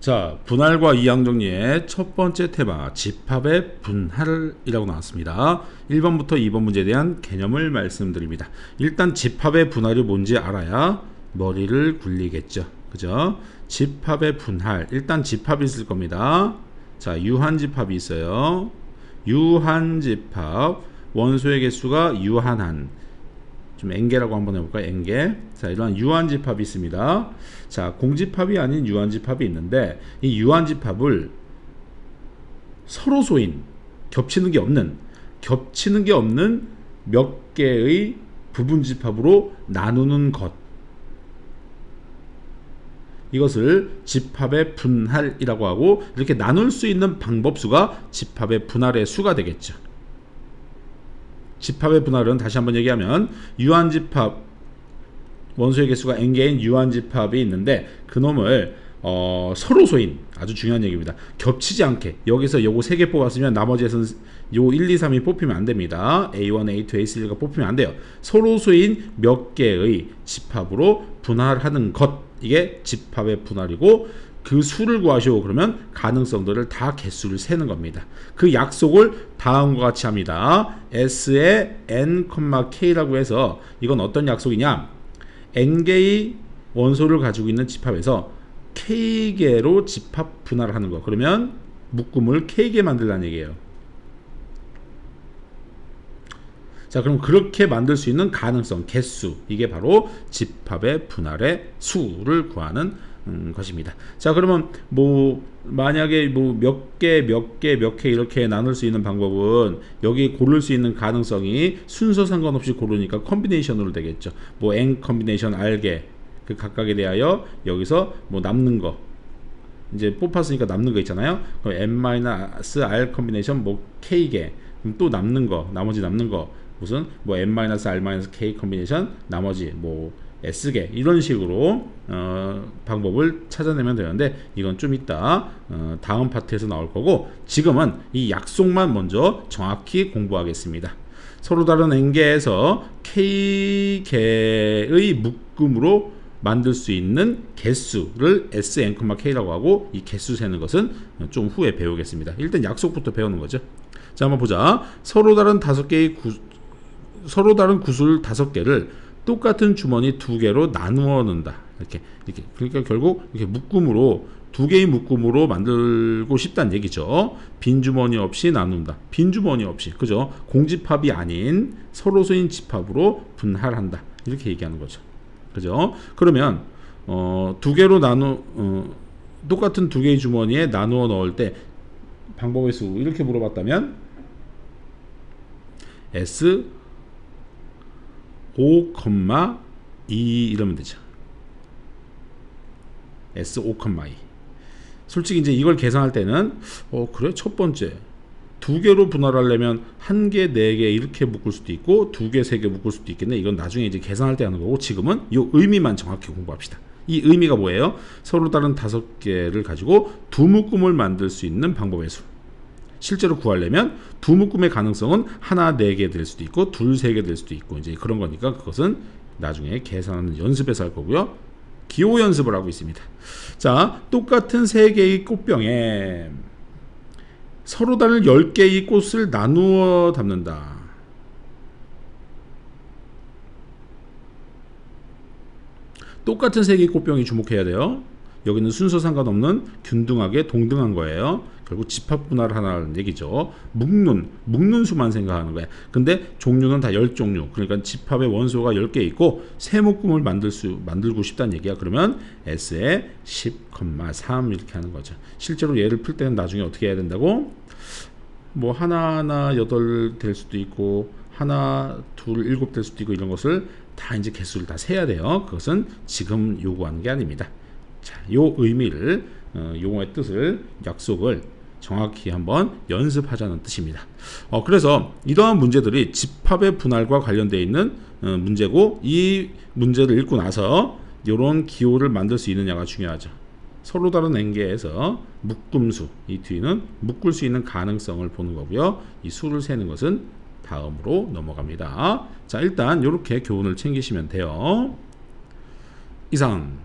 자, 분할과 이항 정리의 첫 번째 테마 집합의 분할이라고 나왔습니다. 1번부터 2번 문제에 대한 개념을 말씀드립니다. 일단 집합의 분할이 뭔지 알아야 머리를 굴리겠죠. 그죠? 집합의 분할. 일단 집합이 있을 겁니다. 자, 유한 집합이 있어요. 유한 집합. 원소의 개수가 유한한. 좀 엔개라고 한번 해볼까요? 엔개. 자, 이러한 유한집합이 있습니다. 자, 공집합이 아닌 유한집합이 있는데 이 유한집합을 서로 소인 겹치는 게 없는 겹치는 게 없는 몇 개의 부분집합으로 나누는 것. 이것을 집합의 분할이라고 하고 이렇게 나눌 수 있는 방법수가 집합의 분할의 수가 되겠죠. 집합의 분할은 다시 한번 얘기하면 유한집합 원소의 개수가 n개인 유한집합이 있는데 그놈을 어, 서로 소인 아주 중요한 얘기입니다. 겹치지 않게 여기서 요거 세개 뽑았으면 나머지에서는 요 1, 2, 3이 뽑히면 안 됩니다. A1, A2, A3가 뽑히면 안 돼요. 서로 소인 몇 개의 집합으로 분할하는 것 이게 집합의 분할이고 그 수를 구하시오 그러면 가능성들을 다 개수를 세는 겁니다. 그 약속을 다음과 같이 합니다. S의 n, k라고 해서 이건 어떤 약속이냐? n개의 원소를 가지고 있는 집합에서 k개로 집합 분할을 하는 거. 그러면 묶음을 k개 만들라는 얘기예요. 자, 그럼 그렇게 만들 수 있는 가능성, 개수. 이게 바로 집합의 분할의 수를 구하는 음, 것입니다. 자, 그러면 뭐 만약에 뭐 몇 개, 몇 개, 몇 개 이렇게 나눌 수 있는 방법은 여기 고를 수 있는 가능성이 순서 상관없이 고르니까 컨비네이션으로 되겠죠. 뭐 n 컨비네이션 r개 그 각각에 대하여 여기서 뭐 남는 거 이제 뽑았으니까 남는 거 있잖아요. 그럼 n-r 컨비네이션 뭐 k개 그럼 또 남는 거 나머지 남는 거 무슨 뭐 n-r-k 컨비네이션 나머지 뭐 S개 이런 식으로 어, 방법을 찾아내면 되는데 이건 좀 이따 어, 다음 파트에서 나올 거고 지금은 이 약속만 먼저 정확히 공부하겠습니다. 서로 다른 n개에서 k개의 묶음으로 만들 수 있는 개수를 sn, k라고 하고 이 개수 세는 것은 좀 후에 배우겠습니다. 일단 약속부터 배우는 거죠. 자 한번 보자. 서로 다른 다섯 개의 구, 서로 다른 구술 다섯 개를 똑같은 주머니 두 개로 나누어 놓는다. 이렇게 이렇게 그러니까 결국 이렇게 묶음으로 두 개의 묶음으로 만들고 싶다는 얘기죠. 빈 주머니 없이 나눈다. 빈 주머니 없이 그죠? 공집합이 아닌 서로소인 집합으로 분할한다. 이렇게 얘기하는 거죠. 그죠? 그러면 어, 두 개로 나누 어, 똑같은 두 개의 주머니에 나누어 넣을 때 방법의 수 이렇게 물어봤다면 S 5,2 이러면 되죠. S 5,2 솔직히 이제 이걸 계산할 때는 어 그래 첫 번째 두 개로 분할하려면 한 개, 네 개 이렇게 묶을 수도 있고 두 개, 세 개 묶을 수도 있겠네. 이건 나중에 이제 계산할 때 하는 거고 지금은 이 의미만 정확히 공부합시다. 이 의미가 뭐예요? 서로 다른 다섯 개를 가지고 두 묶음을 만들 수 있는 방법의 수. 실제로 구하려면 두 묶음의 가능성은 하나 네 개 될 수도 있고 둘 세 개 될 수도 있고 이제 그런 거니까 그것은 나중에 계산하는 연습에서 할 거고요. 기호 연습을 하고 있습니다. 자, 똑같은 세 개의 꽃병에 서로 다른 10개의 꽃을 나누어 담는다. 똑같은 세 개의 꽃병이 주목해야 돼요. 여기는 순서 상관없는 균등하게 동등한 거예요. 결국 집합 분할 하나라는 얘기죠. 묶는 묶는 수만 생각하는 거예요. 근데 종류는 다 10종류. 그러니까 집합의 원소가 10개 있고 세 묶음을 만들 수 만들고 싶다는 얘기야. 그러면 S에 10,3 이렇게 하는 거죠. 실제로 얘를 풀 때는 나중에 어떻게 해야 된다고? 뭐 하나하나 여덟 될 수도 있고 하나 둘 일곱 될 수도 있고 이런 것을 다 이제 개수를 다 세야 돼요. 그것은 지금 요구하는 게 아닙니다. 자, 요 의미를 어, 용어의 뜻을 약속을 정확히 한번 연습하자는 뜻입니다. 어, 그래서 이러한 문제들이 집합의 분할과 관련되어 있는 어, 문제고 이 문제를 읽고 나서 이런 기호를 만들 수 있느냐가 중요하죠. 서로 다른 n개에서 묶음수 이 뒤는 묶을 수 있는 가능성을 보는 거고요. 이 수를 세는 것은 다음으로 넘어갑니다. 자 일단 이렇게 교훈을 챙기시면 돼요. 이상